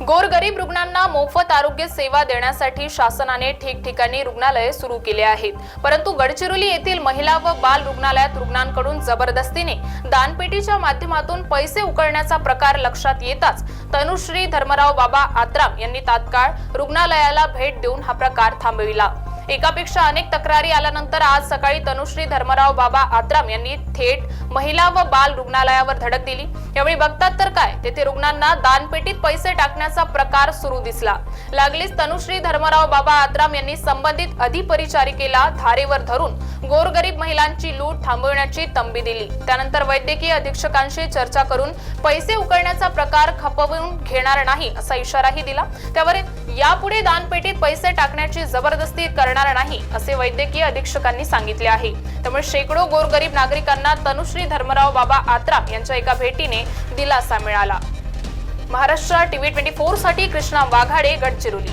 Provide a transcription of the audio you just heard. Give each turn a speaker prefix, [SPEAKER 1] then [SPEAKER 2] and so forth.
[SPEAKER 1] गोरगरीब रुग्णांना मोफत आरोग्य सेवा देण्यासाठी शासनाने ठिकठिकाणी रुग्णालये सुरू केले आहेत. परंतु गडचिरोली येथील महिला व बाल रुग्णालयात रुग्णांकडून जबरदस्तीने दानपेटीच्या माध्यमातून पैसे उकळण्याचा प्रकार लक्षात येताच तनुश्री धर्मराव बाबा आत्राम यांनी तात्काळ रुग्णालयाला भेट देऊन हा प्रकार थांबविला. एकापेक्षा अनेक तक्रारी आल्यानंतर आज सकाळी तनुश्री धर्मराव बाबा आत्राम यांनी थेट महिला व बाल रुग्णालयावर धडक दिली. यावेळी बघतात तर काय तेथे रुग्णांना दानपेटीत पैसे टाकण्याचा प्रकार सुरू दिसला. लागलीच तनुश्री धर्मराव बाबा आत्राम यांनी संबंधित अधिपरिचारिकेला धारेवर धरून गोरगरीब महिलांची लूट थांबवण्याची तंबी दिली. त्यानंतर वैद्यकीय अधीक्षकांशी चर्चा करून पैसे उकळण्याचा प्रकार खपवून घेणार नाही असा इशाराही दिला. त्यावर यापुढे दानपेटीत पैसे टाकण्याची जबरदस्ती करणार नाही असे वैद्यकीय अधीक्षकांनी सांगितले आहे. त्यामुळे शेकडो गोरगरीब नागरिकांना तनुश्री धर्मराव बाबा आत्राम यांच्या एका भेटीने दिलासा मिळाला. महाराष्ट्र टीव्ही ट्वेंटी फोरसाठी कृष्णा वाघाडे गडचिरोली.